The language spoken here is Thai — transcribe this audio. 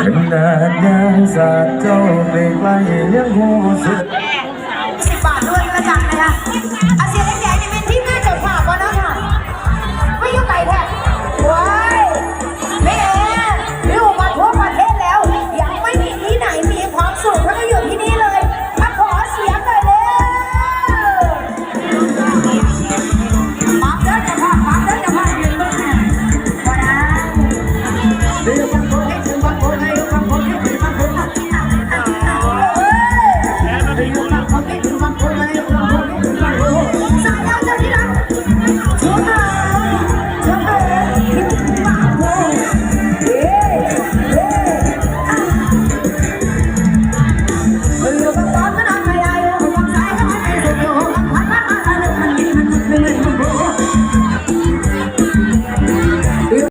ขนาดยังสาดเจ้าไปไกลยังหูสึกสิบบาทด้วยกระจังเลยนะ